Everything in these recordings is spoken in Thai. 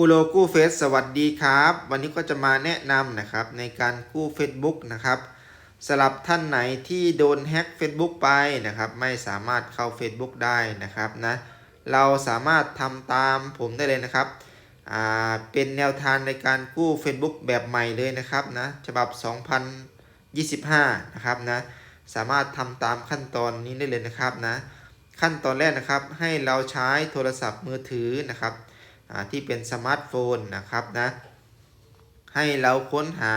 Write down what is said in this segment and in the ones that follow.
ูโลกู้เฟซสวัสดีครับ วันนี้ก็จะมาแนะนำนะครับในการกู้ Facebook นะครับสำหรับท่านไหนที่โดนแฮ็ก Facebook ไปนะครับไม่สามารถเข้า Facebook ได้นะครับนะเราสามารถทำตามผมได้เลยนะครับอ่าเป็นแนวทางในการกู้ Facebook แบบใหม่เลยนะครับนะฉบับ 2025นะครับนะสามารถทำตามขั้นตอนนี้ได้เลยนะครับนะขั้นตอนแรกนะครับให้เราใช้โทรศัพท์มือถือนะครับ ที่เป็นสมาร์ทโฟนนะครับนะ ให้เราค้นหา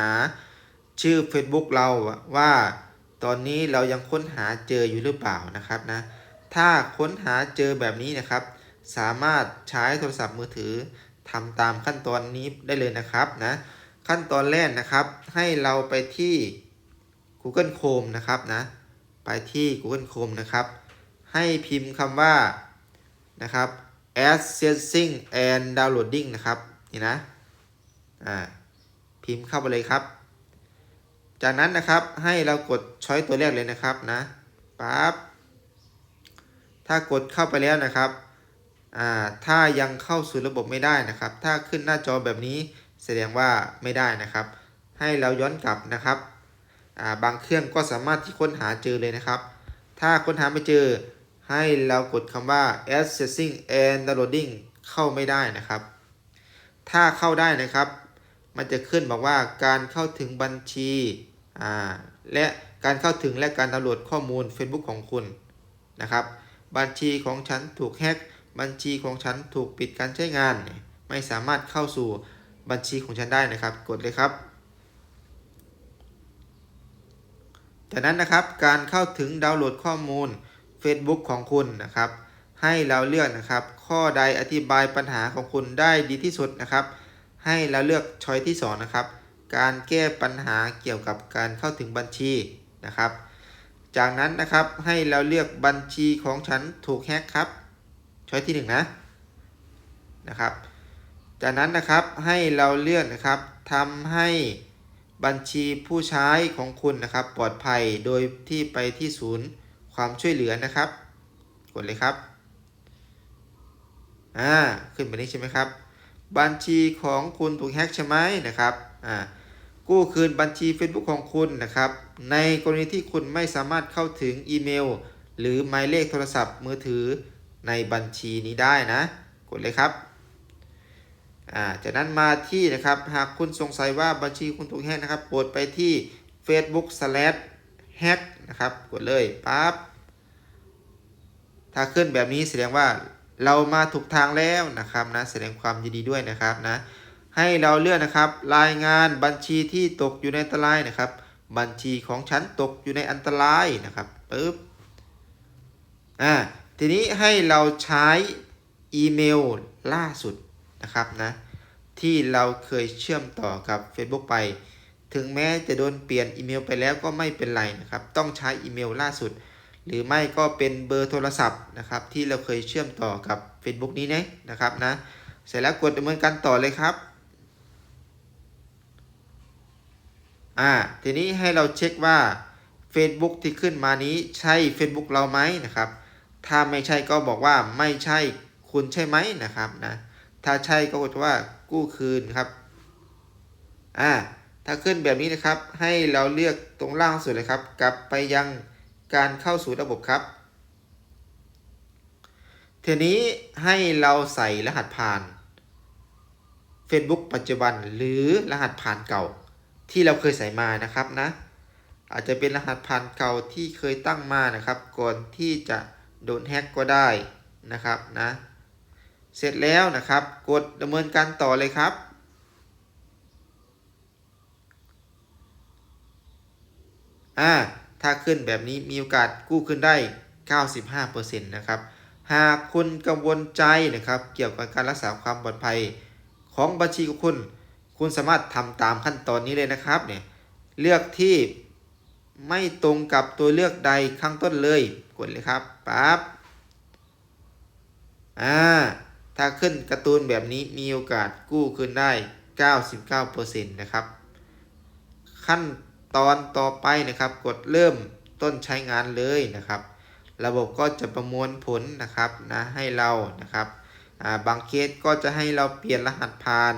ชื่อ Facebook เราว่าตอนนี้เรายังค้นหาเจออยู่หรือเปล่านะครับนะ ถ้าค้นหาเจอแบบนี้นะครับ สามารถใช้โทรศัพท์มือถือทำตามขั้นตอนนี้ได้เลยนะครับนะขั้นตอนแรกนะครับ ให้เราไปที่ Google Chrome นะครับนะ ไปที่ Google Chrome นะครับ ให้พิมพ์คำว่านะครับ accessing and downloading นะครับ นี่นะ อ่า พิมพ์เข้าไปเลยครับ จากนั้นนะครับ ให้เรากดช้อยตัวแรกเลยนะครับนะ ปั๊บ ถ้ากดเข้าไปแล้วนะครับ อ่า ถ้ายังเข้าสู่ระบบไม่ได้นะครับ ถ้าขึ้นหน้าจอแบบนี้แสดงว่าไม่ได้นะครับ ให้เราย้อนกลับนะครับ อ่า บางเครื่องก็สามารถที่ค้นหาเจอเลยนะครับ ถ้าค้นหาไม่เจอ ให้เรากดคำว่า accessing and downloading เข้าไม่ได้นะครับ ถ้าเข้าได้นะครับ มันจะขึ้นบอกว่าการเข้าถึงบัญชีและการเข้าถึงและการดาวน์โหลดข้อมูล Facebook ของคุณนะครับ บัญชีของฉันถูกแฮ็กบัญชีของฉันถูกปิดการใช้งาน ไม่สามารถเข้าสู่บัญชีของฉันได้นะครับ กดเลยครับ จากนั้นนะครับการเข้าถึงดาวน์โหลดข้อมูล Facebook ของคุณนะครับ ให้เราเลือกนะครับ ข้อใดอธิบายปัญหาของคุณได้ดีที่สุดนะครับ ให้เราเลือกช้อยที่2นะครับ การแก้ปัญหาเกี่ยวกับการเข้าถึงบัญชีนะครับ จากนั้นนะครับให้เราเลือกบัญชีของฉันถูกแฮกครับ ช้อยที่1นงนะนะครับ จากนั้นนะครับให้เราเลือกนะครับทำให้บัญชีผู้ใช้ของคุณนะครับ ปลอดภัยโดยที่ไปที่ศูนย์ ความช่วยเหลือนะครับ กดเลยครับ อ่า ขึ้นแบบนี้ใช่ไหมครับ บัญชีของคุณถูกแฮ็กใช่ไหมนะครับ อ่า กู้คืนบัญชี Facebook ของคุณนะครับ ในกรณีที่คุณไม่สามารถเข้าถึงอีเมล หรือหมายเลขโทรศัพท์มือถือในบัญชีนี้ได้นะ กดเลยครับ อ่า จากนั้นมาที่นะครับ หากคุณสงสัยว่าบัญชีคุณถูกแฮ็กนะครับ โปรดไปที่ Facebook slash hack นะครับ กดเลยปั๊บถ้าขึ้นแบบนี้แสดงว่าเรามาถูกทางแล้วนะครับนะแสดงความยินดีด้วยนะครับนะให้เราเลือกนะครับ รายงานบัญชีที่ตกอยู่ในอันตรายนะครับ บัญชีของฉันตกอยู่ในอันตรายนะครับปึ๊บอ่าทีนี้ให้เราใช้อีเมลล่าสุดนะครับนะที่เราเคยเชื่อมต่อกับ Facebook ไป ถึงแม้จะโดนเปลี่ยนอีเมลไปแล้วก็ไม่เป็นไรนะครับ ต้องใช้อีเมลล่าสุด หรือไม่ก็เป็นเบอร์โทรศัพท์นะครับ ที่เราเคยเชื่อมต่อกับ Facebook นี้นะนะครับนะเสร็จแล้วกดดำเนินการต่อเลยครับอ่าทีนี้ให้เราเช็คว่า Facebook ที่ขึ้นมานี้ใช่ Facebook เราไหมนะครับ ถ้าไม่ใช่ก็บอกว่าไม่ใช่คุณใช่ไหมนะครับนะถ้าใช่ก็กดว่ากู้คืนครับอ่า ถ้าขึ้นแบบนี้นะครับ ให้เราเลือกตรงล่างสุดเลยครับ กลับไปยังการเข้าสู่ระบบครับทีนี้ให้เราใส่รหัสผ่าน Facebook ปัจจุบันหรือรหัสผ่านเก่า ที่เราเคยใส่มานะครับนะ อาจจะเป็นรหัสผ่านเก่าที่เคยตั้งมานะครับ ก่อนที่จะโดนแฮ็กก็ได้นะครับนะ เสร็จแล้วนะครับ กดดำเนินการต่อเลยครับ อ่าถ้าขึ้นแบบนี้มีโอกาสกู้ขึ้นได้ 95%นะครับ หากคุณกังวลใจนะครับ เกี่ยวกับการรักษาความปลอดภัยของบัญชีของคุณ คุณสามารถทำตามขั้นตอนนี้เลยนะครับเนี่ยเลือกที่ไม่ตรงกับตัวเลือกใดข้างต้นเลย กดเลยครับปั๊บอ่าถ้าขึ้นการ์ตูนแบบนี้มีโอกาสกู้คืนได้ 99%นะครับ ขั้น ตอนต่อไปนะครับ กดเริ่มต้นใช้งานเลยนะครับ ระบบก็จะประมวลผลนะครับนะให้เรานะครับาบางเคสก็จะให้เราเปลี่ยนรหัสผ่าน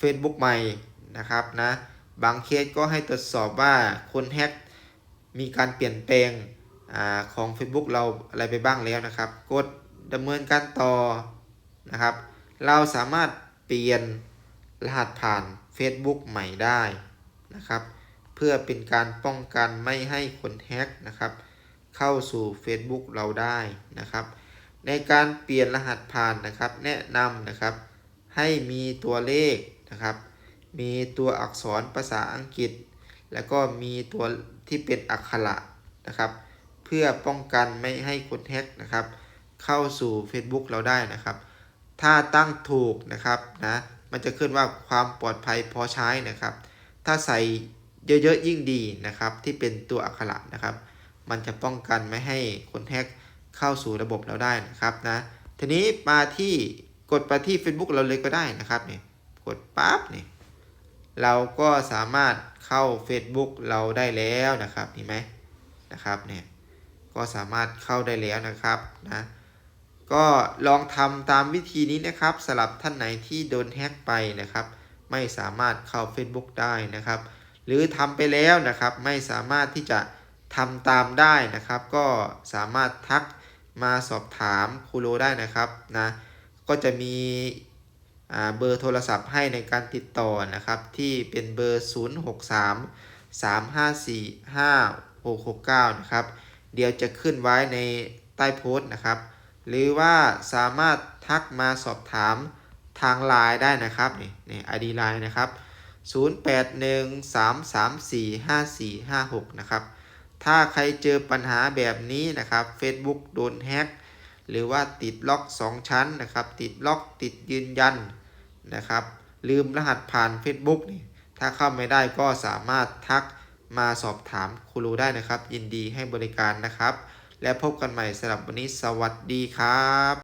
Facebook ใหม่นะครับนะบางเคสก็ให้ตรวจสอบว่าคนแฮกมีการเปลี่ยนแปลงอของ Facebook เราอะไรไปบ้างแล้วนะครับ กดดำเนินการต่อนะครับ เราสามารถเปลี่ยนรหัสผ่าน Facebook ใหม่ได้นะครับ เพื่อเป็นการป้องกันไม่ให้คนแฮกนะครับ เข้าสู่ Facebook เราได้นะครับ ในการเปลี่ยนรหัสผ่านนะครับ แนะนำนะครับ ให้มีตัวเลขนะครับ มีตัวอักษรภาษาอังกฤษ แล้วก็มีตัวที่เป็นอักขระนะครับ เพื่อป้องกันไม่ให้คนแฮกนะครับ เข้าสู่ Facebook เราได้นะครับ ถ้าตั้งถูกนะครับนะมันจะขึ้นว่าความปลอดภัยพอใช้นะครับ ถ้าใส่ เยอะๆยิ่งดีนะครับ ที่เป็นตัวอักขระนะครับ มันจะป้องกันไม่ให้คนแฮกเข้าสู่ระบบเราได้นะครับนะทีนี้มาที่กดไปที่ Facebook เราเลยก็ได้นะครับเนี่ยกดปั๊บเนี่ยเราก็สามารถเข้า Facebook เราได้แล้วนะครับเห็นไหมนะครับเนี่ยก็สามารถเข้าได้แล้วนะครับนะก็ลองทำตามวิธีนี้นะครับสำหรับท่านไหนที่โดนแฮ็กไปนะครับ ไม่สามารถเข้า Facebook ได้นะครับ หรือทำไปแล้วนะครับ ไม่สามารถที่จะทำตามได้นะครับ ก็สามารถทักมาสอบถามครูโรได้นะครับนะก็จะมีเบอร์โทรศัพท์ให้ในการติดต่อนะครับ ที่เป็นเบอร์ 063 354 5669 นะครับ เดี๋ยวจะขึ้นไว้ในใต้โพสต์นะครับ หรือว่าสามารถทักมาสอบถามทางไลน์ได้นะครับนี่นี่ ID ไลน์นะครับ 0813345456 นะครับ ถ้าใครเจอปัญหาแบบนี้นะครับ Facebook โดนแฮ็กหรือว่าติดล็อก 2 ชั้นนะครับ ติดล็อกติดยืนยันนะครับ ลืมรหัสผ่าน Facebook นี่ถ้าเข้าไม่ได้ก็สามารถทักมาสอบถามครูรูได้นะครับ ยินดีให้บริการนะครับ และพบกันใหม่สำหรับวันนี้สวัสดีครับ